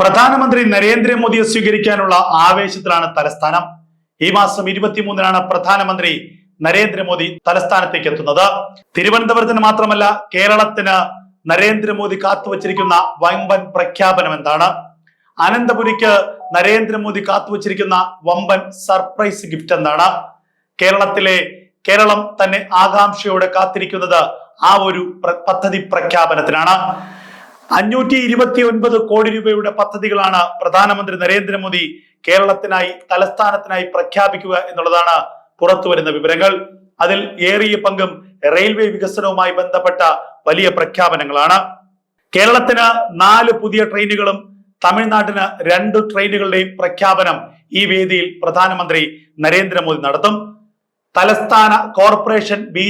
പ്രധാനമന്ത്രി നരേന്ദ്രമോദിയെ സ്വീകരിക്കാനുള്ള ആവേശത്തിലാണ് തലസ്ഥാനം. ഈ മാസം ഇരുപത്തിമൂന്നിനാണ് പ്രധാനമന്ത്രി നരേന്ദ്രമോദി തലസ്ഥാനത്തേക്ക് എത്തുന്നത്. തിരുവനന്തപുരത്തിന് മാത്രമല്ല കേരളത്തിന് നരേന്ദ്രമോദി കാത്തുവച്ചിരിക്കുന്ന വമ്പൻ പ്രഖ്യാപനം എന്താണ്? അനന്തപുരിക്ക് നരേന്ദ്രമോദി കാത്തുവച്ചിരിക്കുന്ന വമ്പൻ സർപ്രൈസ് ഗിഫ്റ്റ് എന്താണ്? കേരളത്തിലെ കേരളം തന്നെ ആകാംക്ഷയോടെ കാത്തിരിക്കുന്നത് ആ ഒരു പദ്ധതി പ്രഖ്യാപനത്തിനാണ്. അഞ്ഞൂറ്റി ഇരുപത്തി ഒൻപത് കോടി രൂപയുടെ പദ്ധതികളാണ് പ്രധാനമന്ത്രി നരേന്ദ്രമോദി കേരളത്തിനായി തലസ്ഥാനത്തിനായി പ്രഖ്യാപിക്കുക എന്നുള്ളതാണ് പുറത്തു വരുന്ന വിവരങ്ങൾ. അതിൽ ഏറിയ പങ്കും റെയിൽവേ വികസനവുമായി ബന്ധപ്പെട്ട വലിയ പ്രഖ്യാപനങ്ങളാണ്. കേരളത്തിന് നാല് പുതിയ ട്രെയിനുകളും തമിഴ്നാട്ടിന് രണ്ട് ട്രെയിനുകളുടെയും പ്രഖ്യാപനം ഈ വേദിയിൽ പ്രധാനമന്ത്രി നരേന്ദ്രമോദി നടത്തും. തലസ്ഥാന കോർപ്പറേഷൻ ബി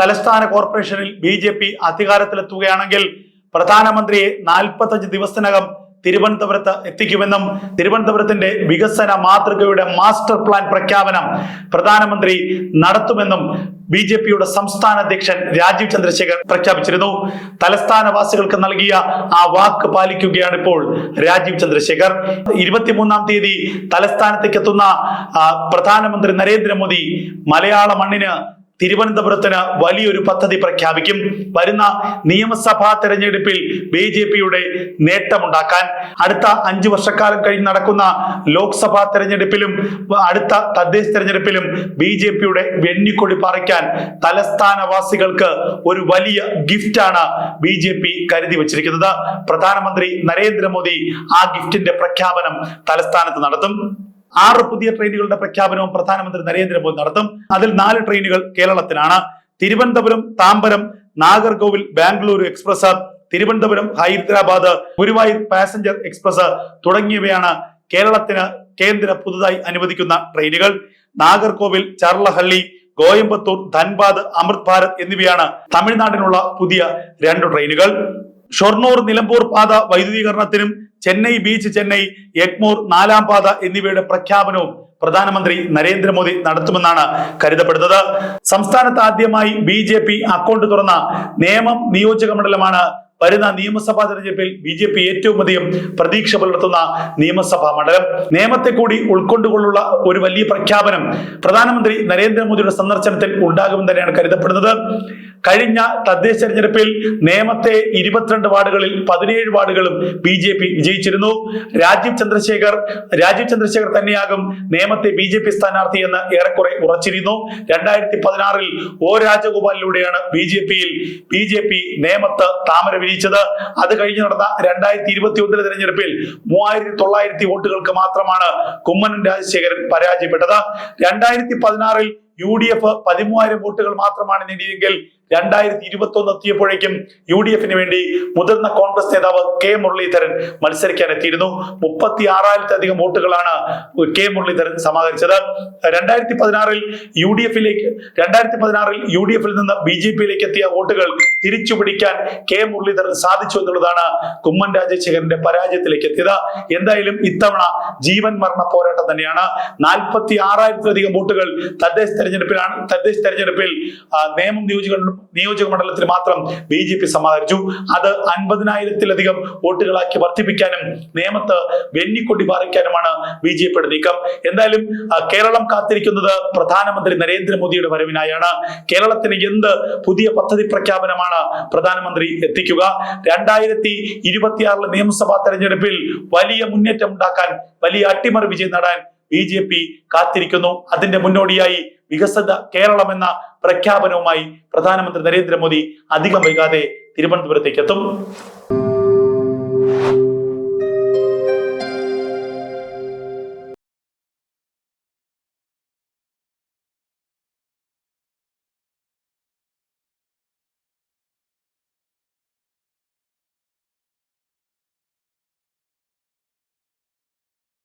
തലസ്ഥാന കോർപ്പറേഷനിൽ ബി ജെ പി അധികാരത്തിലെത്തുകയാണെങ്കിൽ പ്രധാനമന്ത്രിയെ നാൽപ്പത്തഞ്ച് ദിവസത്തിനകം തിരുവനന്തപുരത്ത് എത്തിക്കുമെന്നും തിരുവനന്തപുരത്തിന്റെ വികസന മാതൃകയുടെ മാസ്റ്റർ പ്ലാൻ പ്രഖ്യാപനം പ്രധാനമന്ത്രി നടത്തുമെന്നും ബി ജെ പിയുടെ സംസ്ഥാന അധ്യക്ഷൻ രാജീവ് ചന്ദ്രശേഖർ പ്രഖ്യാപിച്ചിരുന്നു. തലസ്ഥാനവാസികൾക്ക് നൽകിയ ആ വാക്ക് പാലിക്കുകയാണ് ഇപ്പോൾ രാജീവ് ചന്ദ്രശേഖർ. ഇരുപത്തിമൂന്നാം തീയതി തലസ്ഥാനത്തേക്ക് എത്തുന്ന പ്രധാനമന്ത്രി നരേന്ദ്രമോദി മലയാള മണ്ണിന് തിരുവനന്തപുരത്തിന് വലിയൊരു പദ്ധതി പ്രഖ്യാപിക്കും. വരുന്ന നിയമസഭാ തെരഞ്ഞെടുപ്പിൽ ബി ജെ പിയുടെ നേട്ടമുണ്ടാക്കാൻ അടുത്ത അഞ്ചു വർഷക്കാലം കഴിഞ്ഞ് നടക്കുന്ന ലോക്സഭാ തെരഞ്ഞെടുപ്പിലും അടുത്ത തദ്ദേശ തെരഞ്ഞെടുപ്പിലും ബി ജെ പിയുടെ വെണ്ണിക്കൊടി പറിക്കാൻ തലസ്ഥാനവാസികൾക്ക് ഒരു വലിയ ഗിഫ്റ്റാണ് ബി ജെ പി കരുതി വച്ചിരിക്കുന്നത്. പ്രധാനമന്ത്രി നരേന്ദ്രമോദി ആ ഗിഫ്റ്റിന്റെ പ്രഖ്യാപനം തലസ്ഥാനത്ത് നടത്തും. ആറ് പുതിയ ട്രെയിനുകളുടെ പ്രഖ്യാപനവും പ്രധാനമന്ത്രി നരേന്ദ്രമോദി നടത്തും. അതിൽ നാല് ട്രെയിനുകൾ കേരളത്തിലാണ്. Thiruvananthapuram Tambaram Nagercoil Bengaluru express Thiruvananthapuram Hyderabad Guruvayur passenger express തുടങ്ങിയവയാണ് കേരളത്തിന് കേന്ദ്ര പുതുതായി അനുവദിക്കുന്ന ട്രെയിനുകൾ. നാഗർകോവിൽ ചർലഹള്ളി കോയമ്പത്തൂർ ധൻബാദ് അമൃത് ഭാരത് എന്നിവയാണ് തമിഴ്നാടിനുള്ള പുതിയ രണ്ട് ട്രെയിനുകൾ. ഷൊർണൂർ നിലമ്പൂർ പാത വൈദ്യുതീകരണത്തിനും ചെന്നൈ ബീച്ച് ചെന്നൈ എഗ്മൂർ നാലാം പാത എന്നിവയുടെ പ്രഖ്യാപനവും പ്രധാനമന്ത്രി നരേന്ദ്രമോദി നടത്തുമെന്നാണ് കരുതപ്പെടുന്നത്. സംസ്ഥാനത്ത് ആദ്യമായി ബി അക്കൗണ്ട് തുറന്ന നേമം നിയോജക മണ്ഡലമാണ് വരുന്ന നിയമസഭാ തെരഞ്ഞെടുപ്പിൽ ബി ജെ പി ഏറ്റവും അധികം പ്രതീക്ഷ പുലർത്തുന്ന നിയമസഭാ മണ്ഡലം. നിയമത്തെ കൂടി ഉൾക്കൊണ്ടുകൊണ്ടുള്ള ഒരു വലിയ പ്രഖ്യാപനം പ്രധാനമന്ത്രി നരേന്ദ്രമോദിയുടെ സന്ദർശനത്തിൽ ഉണ്ടാകുമെന്ന് തന്നെയാണ് കരുതപ്പെടുന്നത്. കഴിഞ്ഞ തദ്ദേശ തെരഞ്ഞെടുപ്പിൽ നേമത്തെ ഇരുപത്തിരണ്ട് വാർഡുകളിൽ പതിനേഴ് വാർഡുകളും ബി ജെ പി വിജയിച്ചിരുന്നു. രാജീവ് ചന്ദ്രശേഖർ രാജീവ് ചന്ദ്രശേഖർ തന്നെയാകും നേമത്തെ ബി ജെ പി സ്ഥാനാർത്ഥി എന്ന് ഏറെക്കുറെ ഉറച്ചിരുന്നു. രണ്ടായിരത്തി പതിനാറിൽ ഒ രാജഗോപാലിലൂടെയാണ് ബി ജെ പിയിൽ ബി ജെ പി നേമത്ത് താമര വിരിയിച്ചത് അത് കഴിഞ്ഞ് നടന്ന രണ്ടായിരത്തി ഇരുപത്തി ഒന്നിലെ തെരഞ്ഞെടുപ്പിൽ മൂവായിരത്തി തൊള്ളായിരത്തി വോട്ടുകൾക്ക് മാത്രമാണ് കുമ്മനം രാജശേഖരൻ പരാജയപ്പെട്ടത്. രണ്ടായിരത്തി പതിനാറിൽ യു ഡി എഫ് പതിമൂവായിരം വോട്ടുകൾ മാത്രമാണ് നേടിയതെങ്കിൽ രണ്ടായിരത്തി ഇരുപത്തി ഒന്ന് എത്തിയപ്പോഴേക്കും യു ഡി എഫിന് വേണ്ടി മുതിർന്ന കോൺഗ്രസ് നേതാവ് കെ മുരളീധരൻ മത്സരിക്കാൻ എത്തിയിരുന്നു മുപ്പത്തി ആറായിരത്തിലധികം വോട്ടുകളാണ് കെ മുരളീധരൻ സമാഹരിച്ചത്. രണ്ടായിരത്തി പതിനാറിൽ യു ഡി എഫിലേക്ക് രണ്ടായിരത്തി പതിനാറിൽ യു ഡി എഫിൽ നിന്ന് ബി ജെ പിയിലേക്ക് എത്തിയ വോട്ടുകൾ തിരിച്ചു പിടിക്കാൻ കെ മുരളീധരൻ സാധിച്ചു എന്നുള്ളതാണ് കുമ്മൻ രാജശേഖരന്റെ പരാജയത്തിലേക്ക് എത്തിയത്. എന്തായാലും ഇത്തവണ ജീവൻ മരണ പോരാട്ടം തന്നെയാണ്. നാൽപ്പത്തി ആറായിരത്തിലധികം വോട്ടുകൾ തദ്ദേശ തെരഞ്ഞെടുപ്പിലാണ്. തദ്ദേശ തെരഞ്ഞെടുപ്പിൽ നിയമം നിയോജക നിയോജക മണ്ഡലത്തിൽ മാത്രം ബി ജെ പി സമാഹരിച്ചു. അത് അൻപതിനായിരത്തിലധികം വോട്ടുകളാക്കി വർദ്ധിപ്പിക്കാനും നിയമത്ത് വെന്നിക്കൊടി പാറിക്കാനുമാണ് ബി ജെ പിയുടെ നീക്കം. എന്തായാലും കേരളം കാത്തിരിക്കുന്നത് പ്രധാനമന്ത്രി നരേന്ദ്രമോദിയുടെ വരവിനായാണ്. കേരളത്തിന് എന്ത് പുതിയ പദ്ധതി പ്രഖ്യാപനമാണ് പ്രധാനമന്ത്രി എത്തിക്കുക? രണ്ടായിരത്തി ഇരുപത്തിയാറിലെ നിയമസഭാ തെരഞ്ഞെടുപ്പിൽ വലിയ മുന്നേറ്റം ഉണ്ടാക്കാൻ വലിയ അട്ടിമറി വിജയം നേടാൻ ബി ജെ പി കാത്തിരിക്കുന്നു. അതിന്റെ മുന്നോടിയായി വികസിത കേരളം എന്ന പ്രഖ്യാപനവുമായി പ്രധാനമന്ത്രി നരേന്ദ്രമോദി അധികം വൈകാതെ തിരുവനന്തപുരത്തേക്ക് എത്തും